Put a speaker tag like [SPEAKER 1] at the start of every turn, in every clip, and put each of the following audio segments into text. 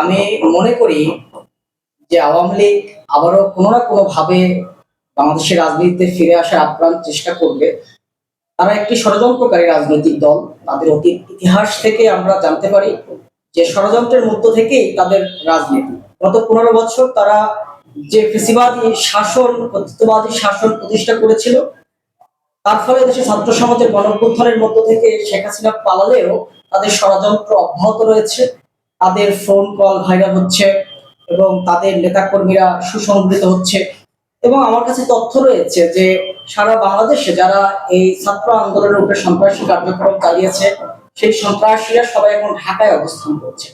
[SPEAKER 1] আমি মনে করি যে আওয়ামী লীগ আবারও কোনো না কোনো ভাবে বাংলাদেশের রাজনীতিতে ফিরে আসার আপ্রাণ চেষ্টা করবে। তারা একটি ষড়যন্ত্রকারী রাজনৈতিক দল। তাদের অতীত ইতিহাস থেকে আমরা জানতে পারি যে ষড়যন্ত্রের মধ্য থেকেই তাদের রাজনীতি। গত পনেরো বছর তারা যে ফেসিবাদী শাসন কর্তৃত্ববাদী শাসন প্রতিষ্ঠা করেছিল, তার ফলে দেশের ছাত্র সমাজের গণঅভ্যুত্থানের মধ্য থেকে শেখ হাসিনা পালালেও তাদের ষড়যন্ত্র অব্যাহত রয়েছে। তাদের ফোন কল ভাইরাল হচ্ছে এবং তাদের নেতাকর্মীরা সুসংগঠিত হচ্ছে। এবং আমার কাছে তথ্য রয়েছে যে সারা বাংলাদেশে যারা এই ছাত্র আন্দোলনের উপরে সন্ত্রাসী কার্যক্রম চালিয়েছে, সেই সন্ত্রাসীরা সবাই এখন ঢাকায় অবস্থান করছে।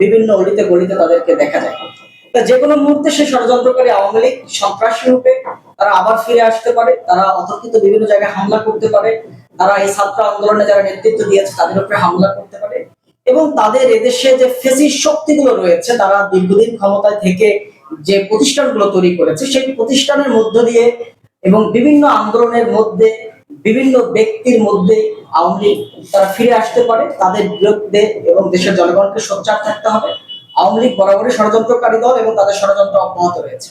[SPEAKER 1] বিভিন্ন অলিতে গলিতে তাদেরকে দেখা যায়। তা যে কোনো মুহূর্তে সেই ষড়যন্ত্রকারী আওয়ামী লীগ সন্ত্রাসী রূপে তারা আবার ফিরে আসতে পারে, তারা অতর্কিত বিভিন্ন জায়গায় হামলা করতে পারে, তারা এই ছাত্র আন্দোলনে যারা নেতৃত্ব দিয়েছে তাদের উপরে হামলা করতে পারে। এবং তাদের এদেশে যে ফেসিস শক্তিগুলো রয়েছে, তারা দীর্ঘদিন ক্ষমতায় থেকে যে প্রতিষ্ঠানগুলো তৈরি করেছে, সেই প্রতিষ্ঠানের মধ্য দিয়ে এবং বিভিন্ন আন্দোলনের মধ্যে, বিভিন্ন ব্যক্তির মধ্যে আওয়ামী লীগ তারা ফিরে আসতে পারে। তাদের বিরুদ্ধে এবং দেশের জনগণকে সোচ্চার থাকতে হবে। আওয়ামী লীগ বরাবরই ষড়যন্ত্রকারী দল এবং তাদের ষড়যন্ত্র অব্যাহত রয়েছে।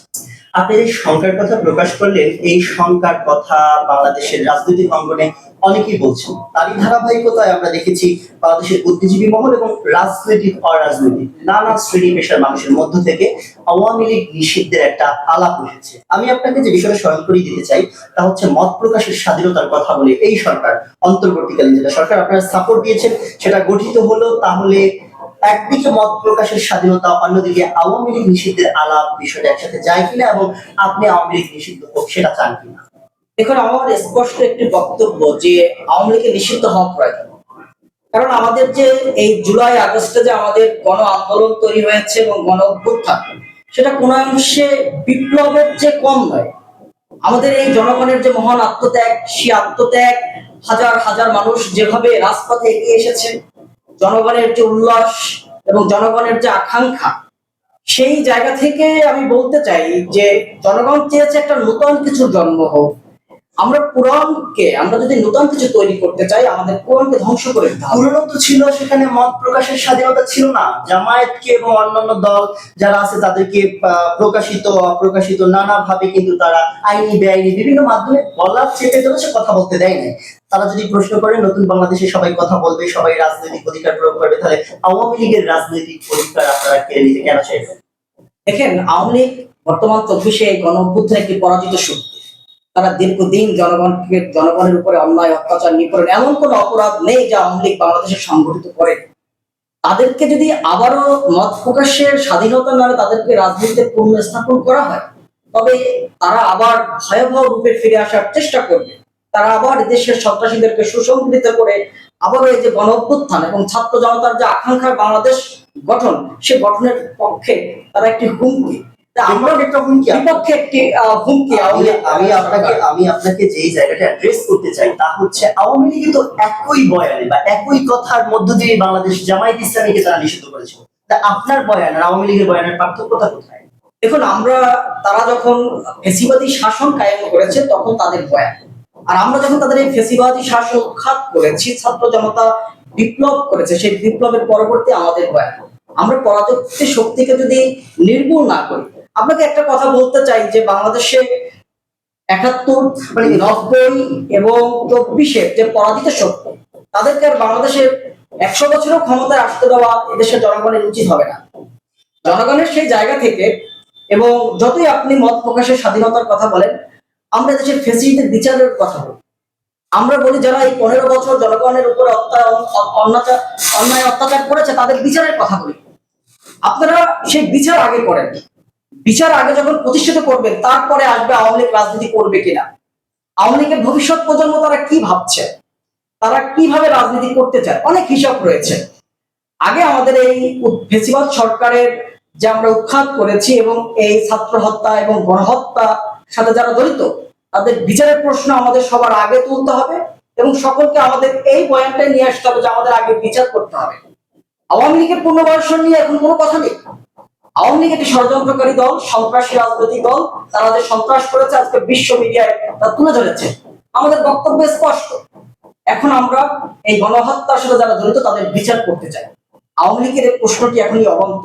[SPEAKER 2] আপনি এই সংখ্যার কথা প্রকাশ করলেন, এই সংখ্যার কথা বাংলাদেশের রাজনৈতিক অঙ্গনে অনেকেই বলছেন। তারই ধারাবাহিকতায় আমরা দেখেছি বাংলাদেশের বুদ্ধিজীবী মহল এবং রাজনৈতিক, অরাজনৈতিক, নানা শ্রেণি পেশার মানুষের মধ্য থেকে আওয়ামী লীগ নিষিদ্ধের একটা আলাপ উঠেছে। আমি আপনাকে যে বিষয়টা স্মরণ করিয়ে দিতে চাই, তা হচ্ছে মত প্রকাশের স্বাধীনতার কথা বলে এই সরকার, অন্তর্বর্তীকালীন যেটা সরকার আপনারা সাপোর্ট দিয়েছেন, সেটা গঠিত হলো তাহলে একদিকে মত প্রকাশের স্বাধীনতা অন্যদিকে আওয়ামী লীগ নিষিদ্ধের আলাপ বিষয়টা একসাথে যায় কিনা এবং আপনি আওয়ামী লীগ নিষিদ্ধ হোক সেটা চান কিনা?
[SPEAKER 1] এখন আমার স্পষ্ট একটি বক্তব্য যে আওয়ামী লীগের নিষিদ্ধ হওয়া প্রয়োজন। কারণ আমাদের যে এই জুলাই, আগস্টে যে আমাদের গণ আন্দোলন তৈরি হয়েছে এবং গণ অভ্যুত্থান, সেটা কোনো অংশে বিপ্লবের যে কম নয়, আমাদের এই জনগণের যে মহান আত্মত্যাগ, সেই আত্মত্যাগ হাজার হাজার মানুষ যেভাবে রাজপথে এগিয়ে এসেছে জনগণের যে উল্লাস এবং জনগণের যে আকাঙ্ক্ষা, সেই জায়গা থেকে আমি বলতে চাই যে জনগণ চেয়েছে একটা নতুন কিছুর জন্ম হোক। আমরা পুরাণকে, আমরা যদি নতুন কিছু তৈরি করতে চাই, আমাদের পুরাণকে ধ্বংস করে
[SPEAKER 2] পুরনো তো ছিল, সেখানে মত প্রকাশের স্বাধীনতা ছিল না। জামায়াতকে এবং অন্যান্য দল যারা আছে, তাদেরকে প্রকাশিত, অপ্রকাশিত নানা ভাবে কিন্তু তারা আইনি, বেআইনি বিভিন্ন মাধ্যমে বলার চেপে ধরেছে কথা বলতে দেয় নাই তারা যদি প্রশ্ন করে, নতুন বাংলাদেশে সবাই কথা বলবে, সবাই রাজনৈতিক অধিকার প্রয়োগ করবে, তাহলে আওয়ামী লীগের রাজনৈতিক অধিকার আপনারা কেড়ে নিতে, কেন চাইবেন?
[SPEAKER 1] দেখেন, আওয়ামী লীগ বর্তমান চব্বিশে গণ একটি পরাজিত শক্তি। তারা দীর্ঘদিন জনগণকে, জনগণের উপরে অন্যায়, অত্যাচার, নিপীড়ন, এমন কোন অপরাধ নেই যা আওয়ামী লীগ বাংলাদেশে সংগঠিত করে। তাদেরকে যদি আবারও মত প্রকাশের স্বাধীনতা নামে তাদেরকে রাজনীতিতে পুনঃস্থাপন করা হয়, তবে তারা আবার ভয়াবহ রূপে ফিরে আসার চেষ্টা করবে। তারা আবার দেশের সন্ত্রাসীদেরকে সুসংগঠিত করে আবারও এই যে গণ অভ্যুত্থান এবং ছাত্র জনতার যে আকাঙ্ক্ষার বাংলাদেশ গঠন সে গঠনের পক্ষে তারা একটি হুমকি।
[SPEAKER 2] আমি আমি আপনাকে আমি আপনাকে যেই জায়গাটা অ্যাড্রেস করতে চাই তা হচ্ছে আওয়ামী লীগ তো একই বয়ানে বা একই কথার মধ্য দিয়ে বাংলাদেশ জামায়াত ইসলামীকে তারা নিষিদ্ধ করেছিল। তা আপনার বয়ান আর আওয়ামী লীগের বয়ানের পার্থক্যটা কোথায়?
[SPEAKER 1] দেখুন আমরা তারা যখন ফেসিবাদী শাসন কায়েম করেছে তখন তাদের বয়ান। আর আমরা যখন তাদের এই ফেসিবাদী শাসন উৎখাত করেছি, ছাত্র জনতা বিপ্লব করেছে, সেই বিপ্লবের পরবর্তী আমাদের বয়ান আমরা পরাজয় শক্তিকে যদি নির্মূল না করি, আপনাকে একটা কথা বলতে চাই যে বাংলাদেশে একাত্তর মানে নব্বই এবং চব্বিশের যে পরাজিত শক্তি, তাদেরকে আর বাংলাদেশের একশো বছরও ক্ষমতায় আসতে দেওয়া এদেশের জনগণের উচিত হবে না। জনগণের সেই জায়গা থেকে এবং যতই আপনি মত প্রকাশের স্বাধীনতার কথা বলেন আমরা দেশের ফেসিলিটির বিচারের কথা বলি। আমরা বলি, যারা এই পনেরো বছর জনগণের উপরে অত্যা- অ- অন্যাচার, অন্যায় অত্যাচার করেছে, তাদের বিচারের কথা বলি। আপনারা সেই বিচার আগে করেন। বিচার আগে যখন প্রতিষ্ঠিত করবেন, তারপরে আসবে আওয়ামী লীগ রাজনীতি করবে কিনা। আওয়ামী লীগের ভবিষ্যৎ প্রজন্ম তারা কি ভাবছে? তারা কীভাবে রাজনীতি করতে চায়? অনেক হিসাব রয়েছে। আগে আমাদের এই ফেসিবাদ সরকারের যে আমরা উৎখাত করেছি এবং এই ছাত্র হত্যা এবং গণহত্যা সাথে যারা জড়িত, তাদের বিচারের প্রশ্ন আমাদের সবার আগে তুলতে হবে এবং সকলকে আমাদের এই বয়ানটাই নিয়ে আসতে হবে যে আমাদের আগে বিচার করতে হবে। আওয়ামী লীগের পুনর্বাসন নিয়ে এখন কোনো কথা নেই। আওয়ামী লীগ একটি ষড়যন্ত্রকারী দল, সন্ত্রাসী রাজনৈতিক দল, তারা যে সন্ত্রাস করেছে আজকে বিশ্ব মিডিয়ায় তা তুলে ধরেছে। আমাদের বক্তব্য স্পষ্ট। এখন আমরা এই গণহত্যার সাথে যারা জড়িত, তাদের বিচার করতে চাই। আওয়ামী লীগের এই প্রশ্নটি এখনই অবন্ত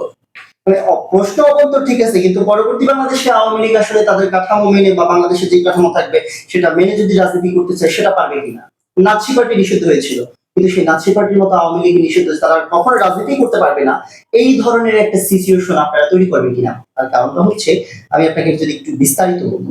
[SPEAKER 2] মানে প্রশ্ন অবন্তর ঠিক আছে, কিন্তু পরবর্তী বাংলাদেশে আওয়ামী লীগ আসলে তাদের কাঠামো মেনে বা বাংলাদেশে যে কাঠামো থাকবে সেটা মেনে যদি রাজনীতি করতে চায়, সেটা পারবে কিনা? নাৎসি পার্টি নিষিদ্ধ হয়েছিল, কিন্তু সেই নাৎসি পার্টির মতো আওয়ামী লীগ নিষিদ্ধ তারা কখনো রাজনীতি করতে পারবে না। এই ধরনের একটা সিচুয়েশন আপনারা তৈরি করবেন কিনা? তার কারণটা হচ্ছে, আমি আপনাকে যদি একটু বিস্তারিত বলব,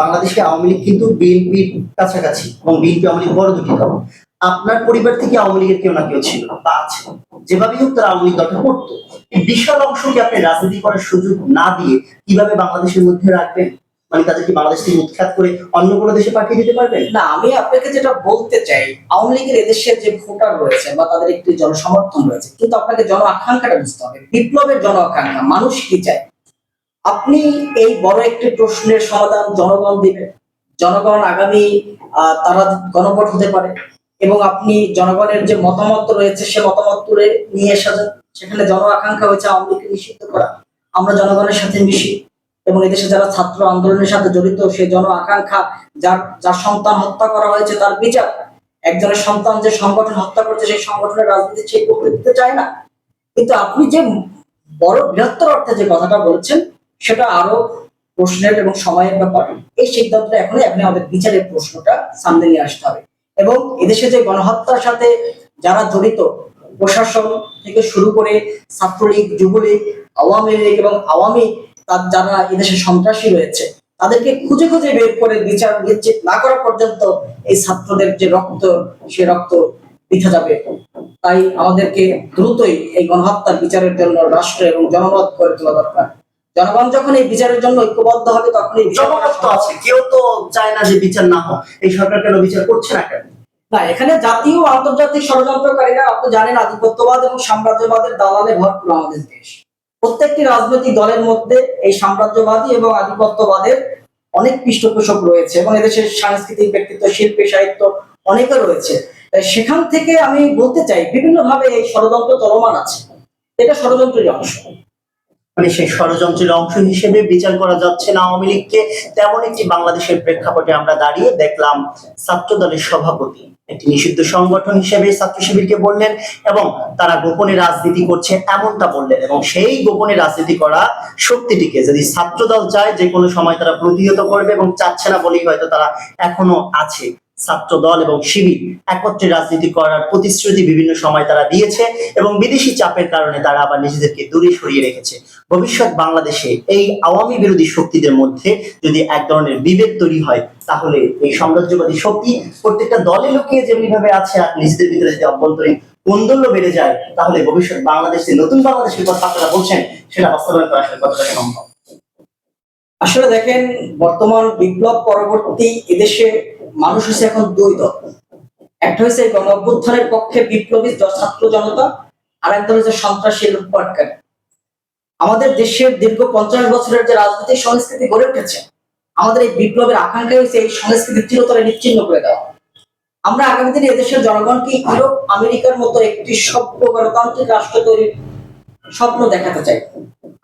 [SPEAKER 2] বাংলাদেশে আওয়ামী লীগ কিন্তু বিএনপির কাছাকাছি এবং বিএনপি আওয়ামী লীগ বড় দুটি দল। আপনার পরিবার থেকে আওয়ামী লীগের কেউ না কেউ ছিল, বা আছে। যেভাবেই হোক তারা আওয়ামী লীগ দলটা করতো। এই বিশাল অংশকে আপনি রাজনীতি করার সুযোগ না দিয়ে কীভাবে বাংলাদেশের মধ্যে রাখবেন? মানে তাদেরকে বাংলাদেশ থেকে উৎখাত করে অন্য কোনো দেশে পাঠিয়ে দিতে পারবেন?
[SPEAKER 1] না, আমি আপনাকে যেটা বলতে চাই, আওয়ামী লীগের এদেশের যে ভোটার রয়েছে বা তাদের একটি জনসমর্থন রয়েছে, কিন্তু আপনাকে জন আকাঙ্ক্ষাটা বুঝতে হবে। বিপ্লবের জন আকাঙ্ক্ষা, মানুষ কি চায়? আপনি এই বড় একটি প্রশ্নের সমাধান জনগণ দিবে। জনগণ আগামী তারা গণভোট হতে পারে। এবং আপনি জনগণের যে মতামত রয়েছে, সে মতামত তুলে নিয়ে যান। সেখানে জন আকাঙ্ক্ষা হয়েছে, আওয়ামী লীগকে নিষিদ্ধ করা। আমরা জনগণের সাথে মিশি এবং এদেশে যারা ছাত্র আন্দোলনের সাথে জড়িত, সেই জন আকাঙ্ক্ষা, যার যার সন্তান হত্যা করা হয়েছে, তার বিচার। একজনের সন্তান যে সংগঠন হত্যা করছে, সেই সংগঠনের রাজনীতি সে করতে দিতে চায় না। কিন্তু আপনি যে বড় বৃহত্তর অর্থে যে কথাটা বলছেন, সেটা আরও প্রশ্নের এবং সময়ের ব্যাপার। এই সিদ্ধান্তটা এখনই আপনি আমাদের বিচারের প্রশ্নটা সামনে নিয়ে আসতে হবে। এবং এদেশে যে গণহত্যার সাথে যারা জড়িত, প্রশাসন থেকে শুরু করে ছাত্রলীগ, যুবলীগ, আওয়ামী লীগ এবং আওয়ামী, তার যারা এদেশে সন্ত্রাসী রয়েছে, তাদেরকে খুঁজে খুঁজে বের করে বিচার নিশ্চিত না করা পর্যন্ত এই ছাত্রদের যে রক্ত, সে রক্ত বৃথা যাবে। তাই আমাদেরকে দ্রুতই এই গণহত্যার বিচারের জন্য রাষ্ট্র এবং জনমত করে তোলা দরকার। জনগণ যখন এই বিচারের জন্য ঐক্যবদ্ধ হবে তখন এই
[SPEAKER 2] জনমত তো আছে কেউ তো চায় না যে বিচার না হোক। এই সরকার কেন বিচার করছে না কেন?
[SPEAKER 1] না এখানে জাতীয় আন্তর্জাতিক ষড়যন্ত্রকারীরা আপনি জানেন আধিপত্যবাদ এবং সাম্রাজ্যবাদের দালালে ভরপুর আমাদের দেশ। প্রত্যেকটি রাজনৈতিক দলের মধ্যে এই সাম্রাজ্যবাদী এবং আধিপত্যবাদের অনেক পৃষ্ঠপোষক রয়েছে এবং এদেশের সাংস্কৃতিক ব্যক্তিত্ব শিল্পী সাহিত্য অনেকে রয়েছে। সেখান থেকে আমি বলতে চাই বিভিন্নভাবে এই ষড়যন্ত্র চলমান আছে। এটা ষড়যন্ত্রের অংশ।
[SPEAKER 2] মানে সেই ষড়যন্ত্রের অংশ হিসেবে বিচার করা যাচ্ছে না আওয়ামী লীগকে। তেমন একটি বাংলাদেশের প্রেক্ষাপটে আমরা দাঁড়িয়ে দেখলাম ছাত্র দলের সভাপতি। একটি নিষিদ্ধ সংগঠন হিসেবে ছাত্র শিবিরকে বললেন এবং তারা গোপনে রাজনীতি করছে এমনটা বললেন এবং সেই গোপনে রাজনীতি করা শক্তিটিকে যদি ছাত্র দল চায়, যে কোনো সময় তারা প্রতিহত করবে এবং চাচ্ছে না বলেই হয়তো তারা এখনও আছে। ছাত্র দল এবং শিবির একত্রে রাজনীতি করার প্রতিশ্রুতি বিভিন্ন সময় তারা দিয়েছে এবং বিদেশি চাপের কারণে তারা আবার নিজেদেরকে দূরে সরিয়ে রেখেছে। ভবিষ্যৎ বাংলাদেশে এই আওয়ামী বিরোধী শক্তিদের মধ্যে যদি এক ধরনের বিভেদ তৈরি হয়, তাহলে এই সাম্রাজ্যবাদী শক্তি প্রত্যেকটা দলে লুকিয়ে যেমনি ভাবে আছে আর নিজেদের ভিতরে যদি অভ্যন্তরীণ কোন্দল্য বেড়ে যায়, তাহলে ভবিষ্যৎ বাংলাদেশে নতুন বাংলাদেশের কথা আপনারা বলছেন, সেটা বাস্তবায়ন করা আসলে কতটা সম্ভব?
[SPEAKER 1] আসলে দেখেন, বর্তমান বিপ্লব পরবর্তী এদেশে মানুষ হচ্ছে এখন দুই দল একটা হচ্ছে গণ অভ্যুত্থানের পক্ষে বিপ্লবী ছাত্র জনতা আর একটা হচ্ছে সন্ত্রাসী লুটপাটকারী আমাদের দেশের দীর্ঘ পঞ্চাশ বছরের যে রাজনৈতিক সংস্কৃতি গড়ে উঠেছে, আমাদের এই বিপ্লবের আকাঙ্ক্ষা হয়েছে এই সংস্কৃতি চিরতরে নিচ্ছিন্ন করে দেওয়া। আমরা আগামী দিনে এদেশের জনগণকে ইউরোপ, আমেরিকার মতো একটি সভ্য গণতান্ত্রিক রাষ্ট্র তৈরির স্বপ্ন দেখাতে চাই।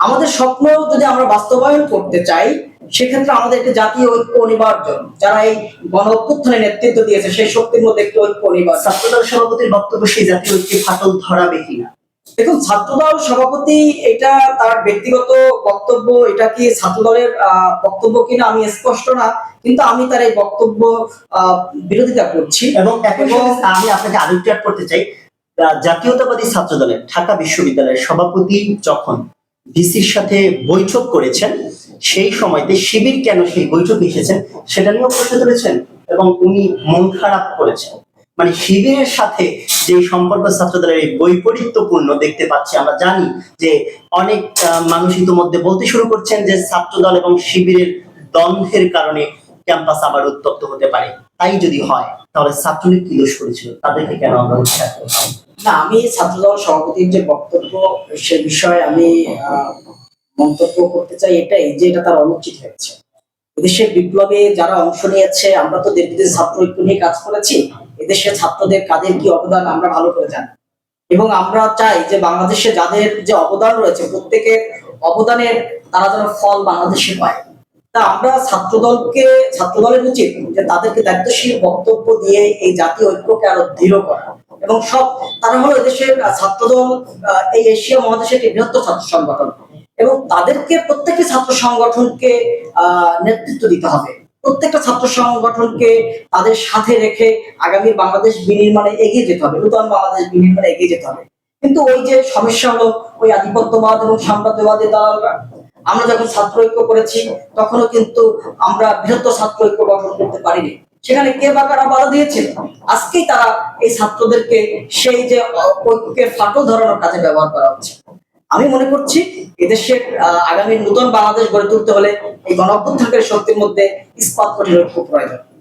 [SPEAKER 1] আমাদের স্বপ্ন যদি আমরা বাস্তবায়ন করতে চাই সেক্ষেত্রে আমাদের একটি জাতীয় ঐক্য অনিবার্য। যারা এই গণ অভ্যুত্থানে নেতৃত্ব দিয়েছে সেই শক্তির মধ্যে একটি ঐক্য অনিবার্য।
[SPEAKER 2] ছাত্র দল সভাপতির বক্তব্য সেই জাতীয় ঐক্যে ফাটল ধরাবে কিনা?
[SPEAKER 1] দেখুন ছাত্রদল সভাপতি এটা তার ব্যক্তিগত বক্তব্য এটা কি ছাত্রদলের বক্তব্য কিনা আমি স্পষ্ট না কিন্তু আমি তার এই বক্তব্য আহ, বিরোধিতা করছি।
[SPEAKER 2] এবং আমি আপনাকে আরও করতে চাই। জাতীয়তাবাদী ছাত্রদলের ঢাকা বিশ্ববিদ্যালয়ের সভাপতি যখন ভিসির সাথে বৈঠক করেছেন সেই সময়তে শিবির কেন সেই বৈঠকে এসেছেন সেটা নিয়েও প্রশ্ন তুলেছেন এবং উনি মন খারাপ করেছেন। মানে শিবিরের সাথে যে সম্পর্ক ছাত্র দলের এই বৈপরীত্যপূর্ণ দেখতে পাচ্ছি, আমরা জানি যে অনেক মানুষ ইতিমধ্যে বলতে শুরু করছেন যে ছাত্রদল এবং শিবিরের দ্বন্দ্বের কারণে ক্যাম্পাস আবার উত্তপ্ত হতে পারে। তাই যদি হয়, তাহলে ছাত্রলীগ কি দোষ করেছিল? তাদেরকে কেন আমরা উৎসাহ করলাম?
[SPEAKER 1] না, আমি ছাত্রদল সভাপতির যে বক্তব্য সে বিষয়ে আমি মন্তব্য করতে চাই এটাই যে এটা তার অনুচিত হয়েছে। এদেশের বিপ্লবে যারা অংশ নিয়েছে, আমরা তো দীর্ঘদিন ছাত্র ঐক্য নিয়ে কাজ করেছি, এদেশের ছাত্রদের কাদের কি অবদান আমরা ভালো করে জানি। এবং আমরা চাই যে বাংলাদেশে যাদের যে অবদান রয়েছে প্রত্যেকের অবদানের তারা যেন ফল বাংলাদেশে পায়। তা আমরা ছাত্রদলকে, ছাত্রদলের উচিত যে তাদেরকে দায়িত্বশীল বক্তব্য দিয়ে এই জাতীয় ঐক্যকে আরও দৃঢ় করা। এবং সব, তারা হলো এদেশের ছাত্রদল এই এশিয়া মহাদেশের একটি বৃহত্তর ছাত্র সংগঠন। এবং তাদেরকে প্রত্যেকটি ছাত্র সংগঠনকে নেতৃত্ব দিতে হবে। প্রত্যেকটা ছাত্র সংগঠনকে তাদের সাথে রেখে আগামী বাংলাদেশ বিনির্মাণে এগিয়ে যেতে হবে, নতুন বাংলাদেশ বিনির্মাণে এগিয়ে যেতে হবে। কিন্তু ওই যে সমস্যা হলো, ওই আধিপত্যবাদ এবং সাম্রাজ্যবাদী দালালরা আমরা যখন ছাত্র ঐক্য করেছি, তখনও কিন্তু আমরা বৃহত্তর ছাত্র ঐক্য গঠন করতে পারিনি। সেখানে কে বা কারা বাধা দিয়েছিল আজকেই তারা এই ছাত্রদেরকে সেই যে ঐক্যের ফাটল ধরানোর কাজে ব্যবহার করা হচ্ছে। আমি মনে করছি এদেশের আগামী নতুন বাংলাদেশ গড়ে তুলতে হলে এই গণ শক্তির মধ্যে ইস্পাত কঠিন ঐক্য প্রয়োজন।